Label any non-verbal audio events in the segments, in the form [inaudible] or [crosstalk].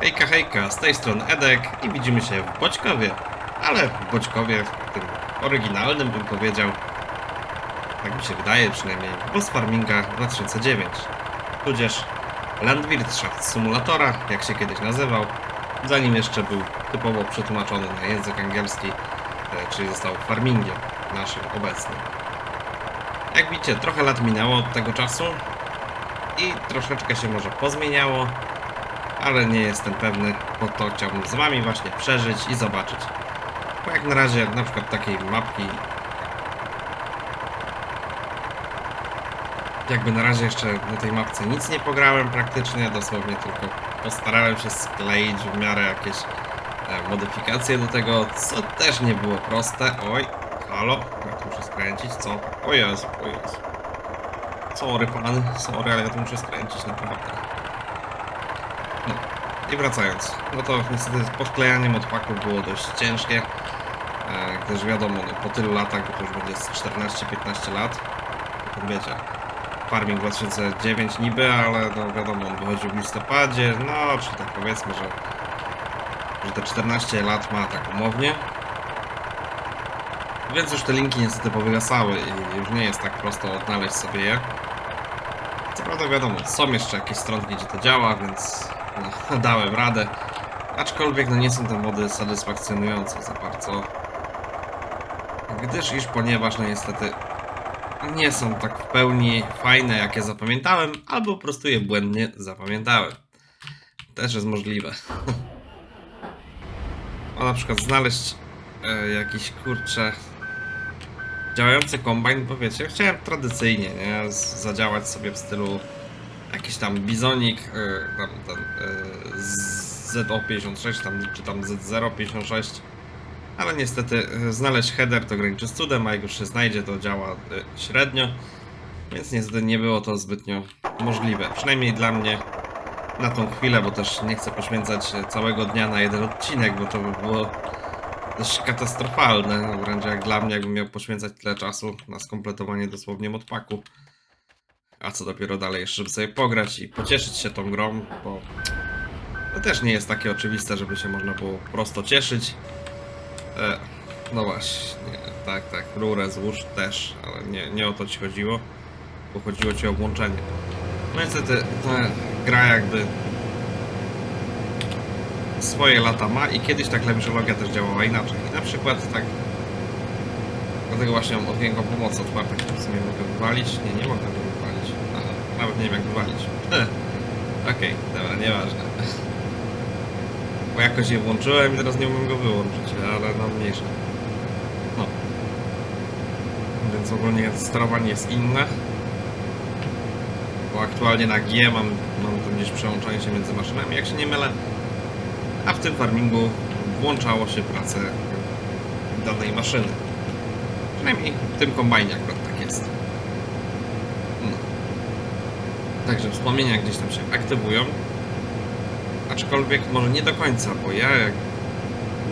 Hejka, hejka, z tej strony Edek i widzimy się w Boćkowie. Ale w Boćkowie, tym oryginalnym bym powiedział. Tak mi się wydaje przynajmniej, bo z Farminga 2009. Tudzież Landwirtschaft Simulatora, jak się kiedyś nazywał, zanim jeszcze był typowo przetłumaczony na język angielski, e, czyli został farmingiem naszym obecnym. Jak widzicie, trochę lat minęło od tego czasu i troszeczkę się może pozmieniało, ale nie jestem pewny, bo to chciałbym z Wami właśnie przeżyć i zobaczyć. Bo jak na razie na przykład takiej mapki jakby na razie jeszcze na tej mapce nic nie pograłem praktycznie, dosłownie tylko postarałem się skleić w miarę jakieś e, modyfikacje do tego, co też nie było proste. Oj, halo, ja tu muszę skręcić, co? O Jezu, o Jezu. Sorry pan, sorry, ale ja tu muszę skręcić naprawdę. I wracając, no to niestety podklejaniem odpaków było dość ciężkie, e, gdyż wiadomo, no, po tylu latach, bo to już będzie z 14-15 lat, to wiecie, Farming 2009 niby, ale no wiadomo, on wychodził w listopadzie, no czy tak powiedzmy, że, że te 14 lat ma tak umownie. Więc już te linki niestety powygasały i już nie jest tak prosto odnaleźć sobie je. Co prawda wiadomo, są jeszcze jakieś stronki, gdzie to działa, więc no, dałem radę. Aczkolwiek no nie są te mody satysfakcjonujące za bardzo. Gdyż iż ponieważ no niestety nie są tak w pełni fajne, jakie zapamiętałem, albo po prostu je błędnie zapamiętałem. Też jest możliwe. [laughs] O na przykład znaleźć e, jakiś kurcze działający kombajn, bo wiecie, chciałem tradycyjnie, nie, zadziałać sobie w stylu jakiś tam bizonik, e, tam ten e, ZO56, tam, czy tam Z056, ale niestety e, znaleźć header to graniczy z cudem, a jak już się znajdzie, to działa e, średnio, więc niestety nie było to zbytnio możliwe, przynajmniej dla mnie na tą chwilę, bo też nie chcę poświęcać całego dnia na jeden odcinek, bo to by było dość katastrofalne, wręcz jak dla mnie, jakbym miał poświęcać tyle czasu na skompletowanie dosłownie modpaku. A co dopiero dalej żeby sobie pograć i pocieszyć się tą grą, bo to też nie jest takie oczywiste, żeby się można było prosto cieszyć. E, no właśnie, tak, tak, rurę złóż też, ale nie, nie o to ci chodziło, bo chodziło ci o włączenie. No niestety, ta gra jakby swoje lata ma i kiedyś ta klawiszologia też działała inaczej. I na przykład tak dlatego właśnie mam okienko pomocy otwarte, w sumie mogę wywalić. Nie, nie mogę wywalić. Nawet nie wiem jak wywalić. Okej, dobra, nieważne. Bo jakoś je włączyłem i teraz nie umiem go wyłączyć, ale no mniejsze. No. Więc ogólnie sterowanie jest inne. Bo aktualnie na G mam, mam tam gdzieś przełączanie się między maszynami, jak się nie mylę. A w tym farmingu włączało się pracę danej maszyny. Przynajmniej w tym kombajnie akurat tak jest. No. Także wspomnienia gdzieś tam się aktywują. Aczkolwiek może nie do końca, bo ja jak...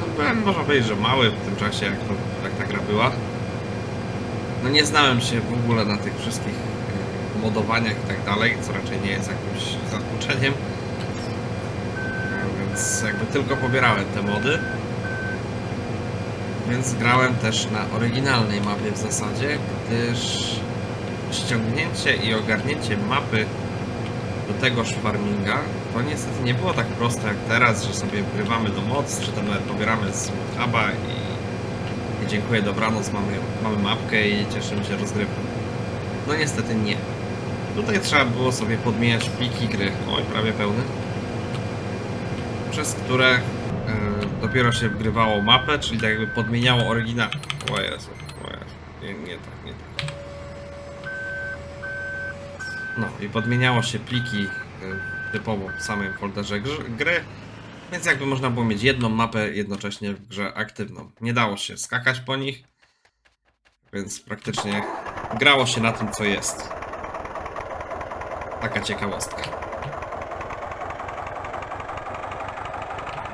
No byłem, można powiedzieć, że mały w tym czasie, jak, to, jak ta gra była. No nie znałem się w ogóle na tych wszystkich e, modowaniach i tak dalej, co raczej nie jest jakimś zakłóceniem. No, Więc jakby tylko pobierałem te mody. Więc grałem też na oryginalnej mapie w zasadzie, gdyż ściągnięcie i ogarnięcie mapy do tegoż farminga to niestety nie było tak proste jak teraz, że sobie wgrywamy do moc, czy tam nawet pobieramy z huba i, i dziękuję, dobranoc, mamy, mamy mapkę i cieszymy się rozgrywką. No niestety nie. Tutaj trzeba było sobie podmieniać pliki gry, oj prawie pełny, przez które e, dopiero się wgrywało mapę, czyli tak jakby podmieniało oryginał. O Jezu, o Jezu. Nie, nie tak, nie tak. No i podmieniało się pliki y, typowo w samym folderze gry, więc jakby można było mieć jedną mapę jednocześnie w grze aktywną. Nie dało się skakać po nich, więc praktycznie grało się na tym, co jest. Taka ciekawostka.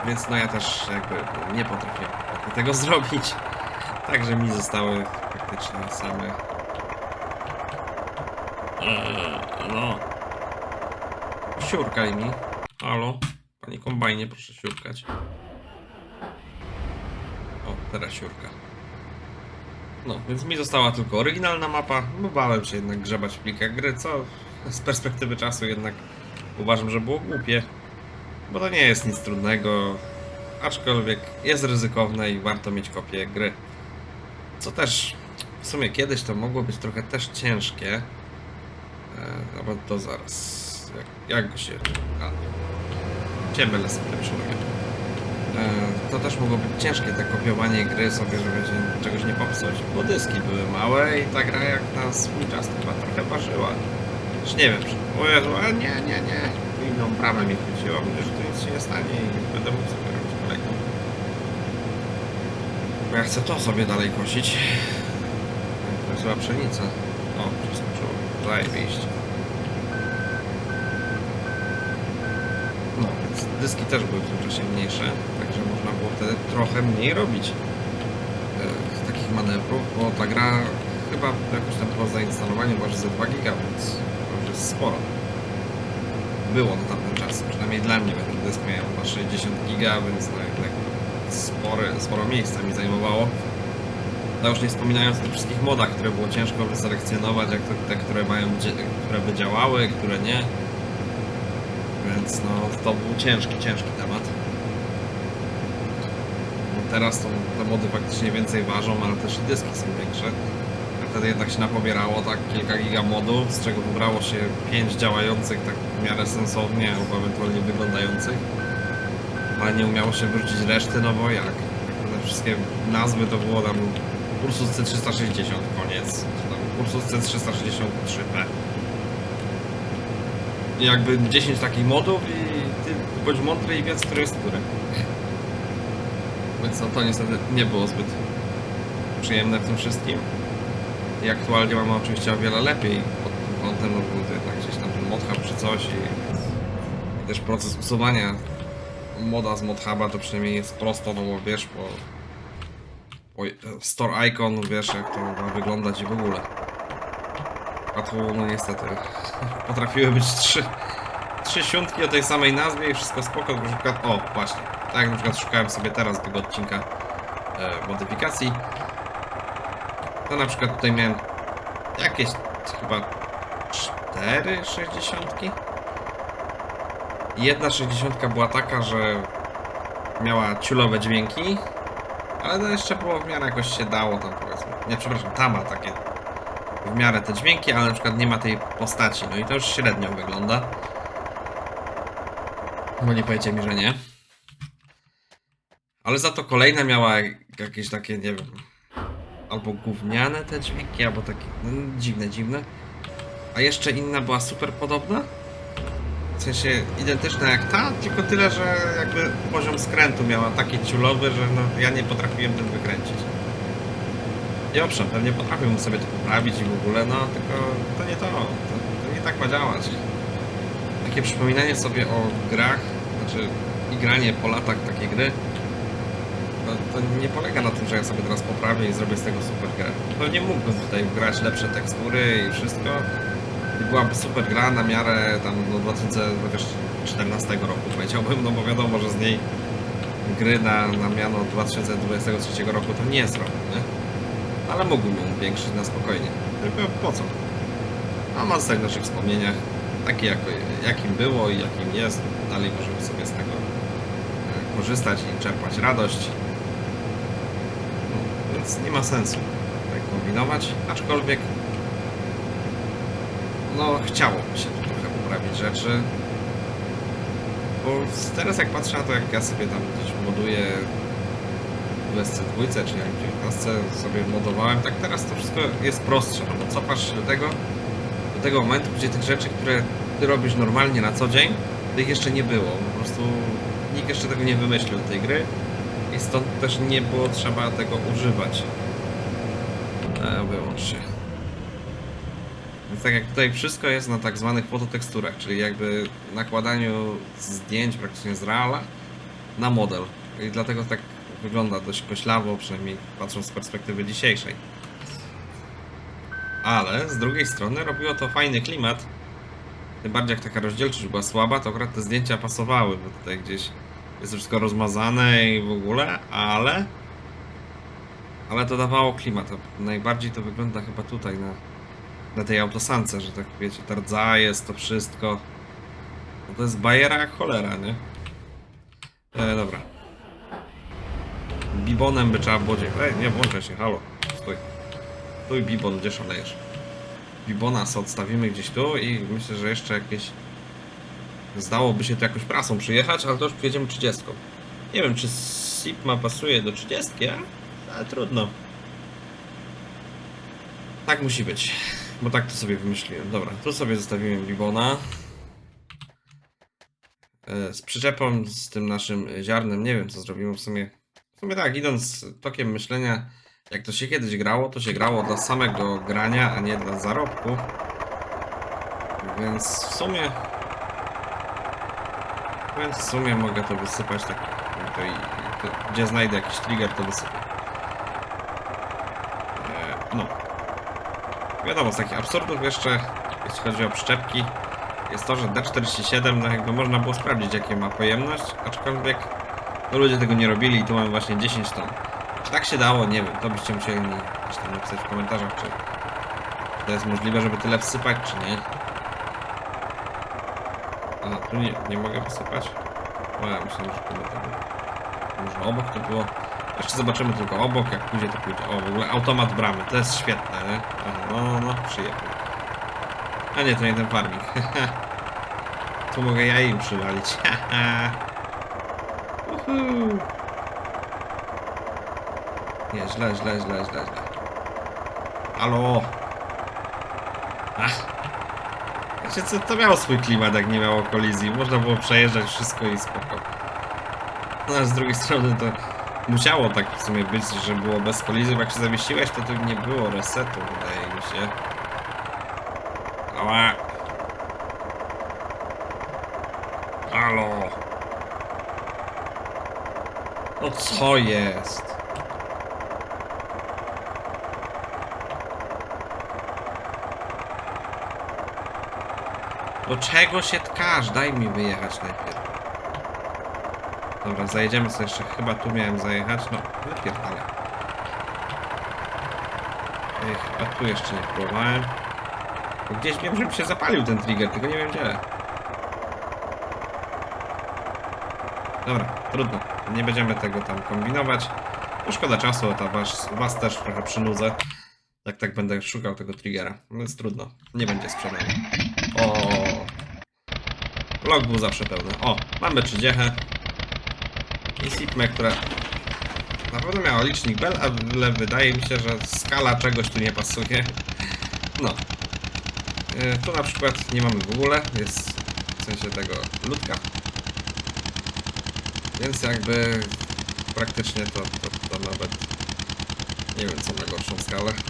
Więc no ja też jakby nie potrafiłem tego [laughs] zrobić, także mi zostały praktycznie same Eee, no. Siurkaj mi. Halo. Panie kombajnie, proszę siurkać. O, teraz siurka. No, więc mi została tylko oryginalna mapa. No, bałem się jednak grzebać w plikach gry, co z perspektywy czasu jednak uważam, że było głupie. Bo to nie jest nic trudnego, aczkolwiek jest ryzykowne i warto mieć kopię gry. Co też w sumie kiedyś to mogło być trochę też ciężkie. E, no bo to zaraz. Jak, jak go się. A, ciebie przyrobię. E, to też mogło być ciężkie, te kopiowanie gry sobie, żeby się czegoś nie popsuć, bo dyski były małe i ta gra jak na swój czas to chyba trochę ważyła. Już nie wiem, o Jezu, a nie, nie, nie. Inną bramę mi chwyciło, mówię, że tu nic się nie stanie i będę mógł sobie robić kolejną. Bo ja chcę to sobie dalej kosić. To jest chyba pszenica. O. Zajebiście. No, więc dyski też były w tym czasie mniejsze, także można było wtedy trochę mniej robić e, takich manewrów, bo ta gra chyba jakoś tam po zainstalowaniu waży ze 2 giga, więc to jest sporo. Było na tamten czas, przynajmniej dla mnie, bo ten dysk miał chyba 60 giga, więc no jednak spory, sporo miejsca mi zajmowało. No już nie wspominając o tych wszystkich modach, które było ciężko wyselekcjonować, jak to, te, które mają, które by działały, które nie. Więc no, to był ciężki, ciężki temat. No teraz to, te mody faktycznie więcej ważą, ale też i dyski są większe. A wtedy jednak się napobierało tak kilka giga modów, z czego wybrało się 5 działających tak w miarę sensownie, albo ewentualnie wyglądających. Ale nie umiało się wrócić reszty, no bo jak? Te wszystkie nazwy to było tam Ursus C360 koniec, Ursus C363P. I jakby 10 takich modów i ty bądź mądry i wiedz, który jest który. Więc no to niestety nie było zbyt przyjemne w tym wszystkim. I aktualnie mamy oczywiście o wiele lepiej pod tym kątem, no bo to jednak gdzieś tam ten modhub czy coś i, i też proces usuwania moda z modhuba to przynajmniej jest prosto, no bo wiesz, po, po store icon wiesz jak to ma wyglądać i w ogóle. A tu no niestety [laughs] potrafiły być trzy, trzy siątki o tej samej nazwie i wszystko spoko, na przykład, o właśnie, tak na przykład szukałem sobie teraz tego odcinka e, modyfikacji, to na przykład tutaj miałem jakieś chyba cztery sześćdziesiątki. Jedna sześćdziesiątka była taka, że miała ciulowe dźwięki, ale to jeszcze było w miarę jakoś się dało tam powiedzmy. Nie, przepraszam, ta ma takie w miarę te dźwięki, ale na przykład nie ma tej postaci. No i to już średnio wygląda. Bo nie powiecie mi, że nie. Ale za to kolejna miała jakieś takie, nie wiem, albo gówniane te dźwięki, albo takie no, dziwne, dziwne. A jeszcze inna była super podobna. W sensie identyczna jak ta, tylko tyle, że jakby poziom skrętu miała taki ciulowy, że no, ja nie potrafiłem tym wykręcić. I owszem, pewnie potrafię sobie to poprawić i w ogóle, no tylko to nie to, to, to nie tak ma działać. Takie przypominanie sobie o grach, znaczy i granie po latach takiej gry, to, to nie polega na tym, że ja sobie teraz poprawię i zrobię z tego super grę. Pewnie mógłbym tutaj wgrać lepsze tekstury i wszystko i byłaby super gra na miarę tam no 2014 roku powiedziałbym, no bo wiadomo, że z niej gry na, na miano 2023 roku to nie zrobię, nie? ale mógłbym ją upiększyć na spokojnie. Tylko po co? A ma z naszych wspomnieniach, takie jako, jakim było i jakim jest, dalej możemy sobie z tego e, korzystać i czerpać radość. No, więc nie ma sensu tak kombinować, aczkolwiek no chciałoby się tu trochę poprawić rzeczy. Bo teraz jak patrzę na to, jak ja sobie tam gdzieś moduję w SC2 czy jak w 19 sobie modowałem, tak teraz to wszystko jest prostsze, no bo cofasz się do tego, do tego momentu, gdzie tych rzeczy, które ty robisz normalnie na co dzień, tych jeszcze nie było. Po prostu nikt jeszcze tego nie wymyślił tej gry i stąd też nie było trzeba tego używać. E, wyłącz się. Więc tak jak tutaj wszystko jest na tak zwanych fototeksturach, czyli jakby nakładaniu zdjęć praktycznie z reala na model. I dlatego tak wygląda dość koślawo, przynajmniej patrząc z perspektywy dzisiejszej. Ale z drugiej strony robiło to fajny klimat, Tym bardziej jak taka rozdzielczość była słaba, to akurat te zdjęcia pasowały, bo tutaj gdzieś jest wszystko rozmazane i w ogóle, ale... Ale to dawało klimat. Najbardziej to wygląda chyba tutaj na, na tej autosance, że tak wiecie, ta rdza jest to wszystko. No to jest bajera jak cholera, nie? E, dobra. Bibonem by trzeba było... Ej, nie, włączaj się, halo. Stój. Stój, Bibon, gdzie szalejesz? Bibona sobie odstawimy gdzieś tu i myślę, że jeszcze jakieś... Zdałoby się to jakoś prasą przyjechać, ale to już przyjedziemy 30. Nie wiem, czy Sigma pasuje do 30, a- ale trudno. Tak musi być, bo tak to sobie wymyśliłem. Dobra, tu sobie zostawiłem Bibona. E, Z przyczepą, z tym naszym ziarnem, nie wiem co zrobimy w sumie. W sumie tak, idąc tokiem myślenia, jak to się kiedyś grało, to się grało dla samego grania, a nie dla zarobku. Więc w sumie. Więc w sumie mogę to wysypać tak. To i, to, gdzie znajdę jakiś trigger, to wysypię. E, no. Wiadomo, z takich absurdów jeszcze, jeśli chodzi o przyczepki, jest to, że D47, no jakby można było sprawdzić, jakie ma pojemność, aczkolwiek no ludzie tego nie robili i tu mamy właśnie 10 ton. Czy tak się dało? Nie wiem. To byście musieli mi tam napisać w komentarzach, czy to jest możliwe, żeby tyle wsypać, czy nie. A, tu nie, nie mogę wysypać? O, ja myślałem, że to by tego. Może obok to było. Jeszcze zobaczymy tylko obok, jak pójdzie to pójdzie. O, w ogóle automat bramy, to jest świetne, nie? No, no, no, przyjechał. A nie, to nie ten farming. [laughs] tu mogę ja im przywalić. [laughs] Nie, źle, źle, źle, źle, źle. Halo! Ach! Wiecie co, to miało swój klimat, jak nie miało kolizji. Można było przejeżdżać wszystko i spoko. No a z drugiej strony to musiało tak w sumie być, że było bez kolizji, bo jak się zawiesiłeś, to tu nie było resetu, wydaje mi się. Ała! Halo! No co jest? Do czego się tkasz? Daj mi wyjechać najpierw. Dobra, zajedziemy sobie jeszcze. Chyba tu miałem zajechać. No, wypierdalaj. Ej, chyba tu jeszcze nie próbowałem. Bo gdzieś wiem, żeby się zapalił ten trigger, tylko nie wiem gdzie. Dobra, trudno. Nie będziemy tego tam kombinować. No szkoda czasu, to was, was też trochę przynudzę. Tak, tak będę szukał tego triggera. No jest trudno. Nie będzie sprzedany. O. Log był zawsze pełny. O, mamy 30. I Sipme, która na pewno miała licznik Bell, ale wydaje mi się, że skala czegoś tu nie pasuje. No. E, Tu na przykład nie mamy w ogóle, jest w sensie tego ludka. Więc jakby praktycznie to, to, to nawet nie wiem co na gorszą skalę. [laughs]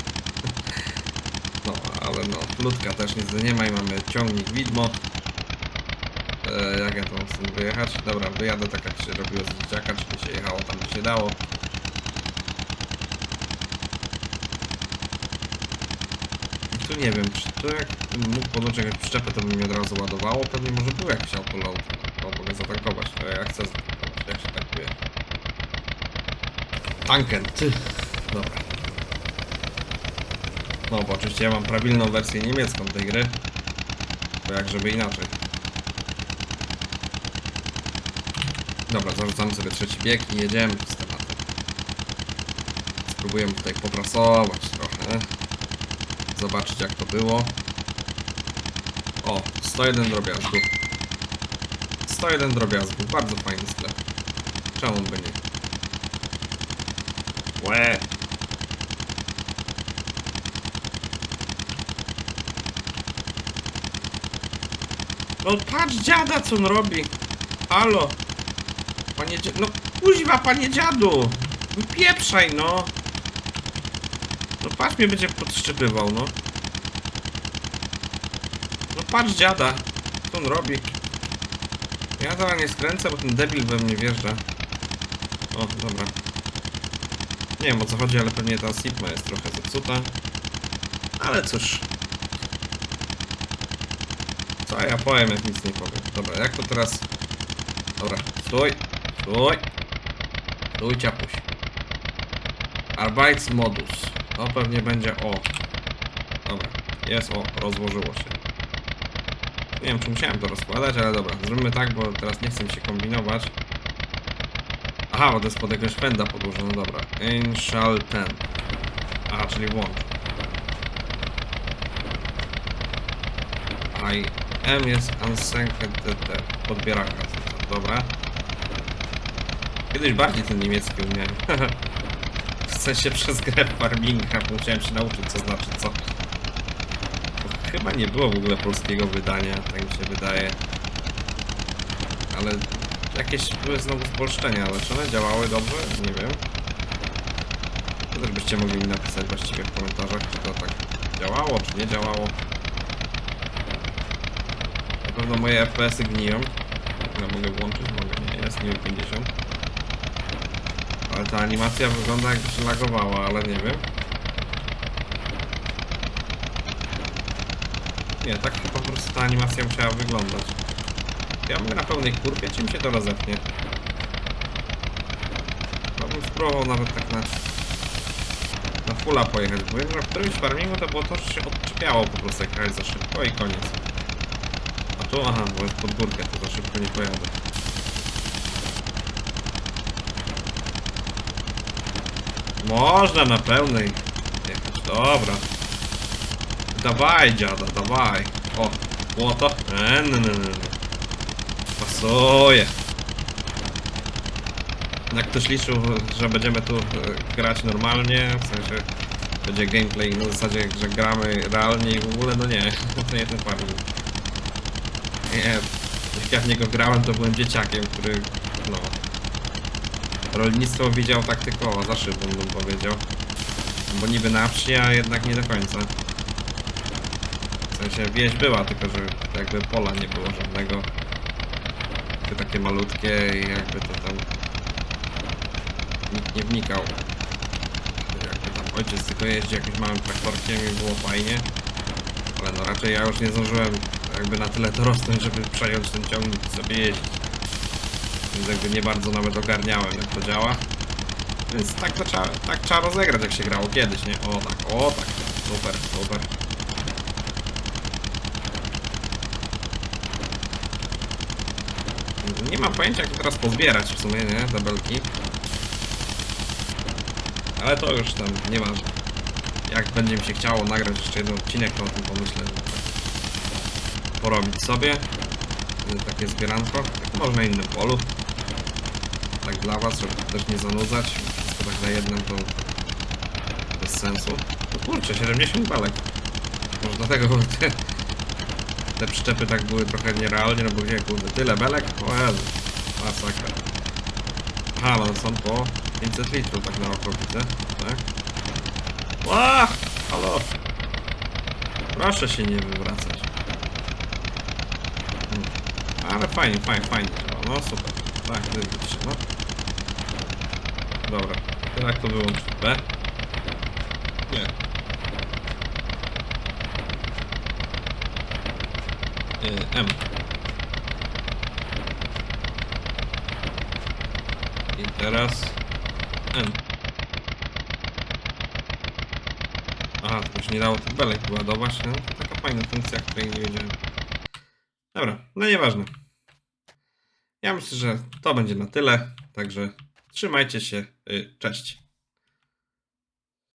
No, ale no, ludka też nic nie ma i mamy ciągnik widmo. E, jak ja to mam wyjechać? Dobra, wyjadę tak jak się robiło z dzieciaka, czyli się jechało tam gdzie się dało. Tu nie wiem, czy tu jak mógł podłączyć jakąś przyczepę, to by mi od razu ładowało. Pewnie może był jakiś autoload. O, mogę zatankować, ale ja chcę zatankować. Jak się tankuje? Tanken, ty. Dobra. No, bo oczywiście ja mam prawilną wersję niemiecką tej gry. Bo jak żeby inaczej. Dobra, zarzucamy sobie trzeci bieg i jedziemy z tematem. Spróbujemy tutaj poprasować trochę. Zobaczyć jak to było. O, 101 drobiazgów. 101 drobiazgów, bardzo fajny sklep. Czemu by nie? Łe! No patrz dziada co on robi. Halo. Panie dzia... No kuźwa, panie dziadu. Wypieprzaj no. No patrz mnie będzie podszczypywał, no. No patrz dziada. Co on robi? Ja teraz nie skręcę, bo ten debil we mnie wjeżdża. O, dobra. Nie wiem o co chodzi, ale pewnie ta Sigma jest trochę zepsuta. Ale cóż. Co ja powiem, jak nic nie powiem. Dobra, jak to teraz... Dobra, stój, stój. Stój, ciapuś. Arbeitsmodus. To pewnie będzie o. Dobra, jest o, rozłożyło się. Nie wiem, czy musiałem to rozkładać, ale dobra, zróbmy tak, bo teraz nie chcę się kombinować. Aha, bo to jest pod jakiegoś fenda podłożone, no dobra. Inshall ten. Aha, czyli włącz. I M jest unsynced. Podbieraka. Dobra. Kiedyś bardziej ten niemiecki umiałem. [laughs] w sensie przez grę farminga musiałem się nauczyć co znaczy co. Chyba nie było w ogóle polskiego wydania, tak mi się wydaje. Ale jakieś były znowu spolszczenia, ale czy one działały dobrze? Nie wiem. To też byście mogli mi napisać właściwie w komentarzach, czy to tak działało, czy nie działało. Na pewno moje FPS-y gniją. Ja mogę włączyć? Mogę, nie, jest nie 50. Ale ta animacja wygląda jakby się lagowała, ale nie wiem. Nie, tak po prostu ta animacja musiała wyglądać. Ja mogę na pełnej kurwie, czy mi się to rozepnie? No bym spróbował nawet tak na... Na fulla pojechać, bo wiem, że w którymś farmingu to było to, że się odczepiało po prostu jak za szybko i koniec. A tu, aha, bo jest pod górkę, to za szybko nie pojadę. Można na pełnej jechać, dobra. Dawaj dziada, dawaj. O, błoto. E, no, no, no. no. Pasuje. Jak ktoś liczył, że będziemy tu e, grać normalnie, w sensie będzie gameplay na zasadzie, że gramy realnie i w ogóle, no nie, [laughs] to nie ten farming. Nie, jak ja w niego grałem, to byłem dzieciakiem, który, no... Rolnictwo widział tak tylko za szybą, bym powiedział. Bo niby na wsi, a jednak nie do końca. W sensie wieś była, tylko że jakby pola nie było żadnego. Tylko takie malutkie i jakby to tam nikt nie wnikał. Jakby tam ojciec tylko jeździ jakimś małym traktorkiem i było fajnie. Ale no raczej ja już nie zdążyłem jakby na tyle dorosnąć, żeby przejąć ten ciągnik i sobie jeździć. Więc jakby nie bardzo nawet ogarniałem jak to działa. Więc tak to trzeba, tak trzeba rozegrać jak się grało kiedyś, nie? O tak, o tak, super, super. Nie mam pojęcia jak to teraz pozbierać w sumie, nie? Tabelki. Ale to już tam nieważne. Jak będzie mi się chciało nagrać jeszcze jeden odcinek, to o tym pomyślę. tak Porobić sobie. Takie zbieranko. Tak może na innym polu. Tak dla was, żeby też nie zanudzać. Wszystko tak na jednym to bez sensu. No kurczę, 70 belek. Może dlatego te, te przyczepy tak były trochę nierealnie, no bo gdzie kurde, tyle belek? O Jezu, masakra. Aha, no są po 500 litrów tak na oko widzę, tak? Ła! Halo! Proszę się nie wywracać. Hmm. Ale fajnie, fajnie, fajnie no super. Tak, się, no. Dobra, jak to wyłączyć? B? Nie. Y, M. I teraz M. Aha, to już nie dało tych belek wyładować. No, to taka fajna funkcja, której nie wiedziałem. Dobra, no nieważne. Ja myślę, że to będzie na tyle. Także trzymajcie się. y, Cześć.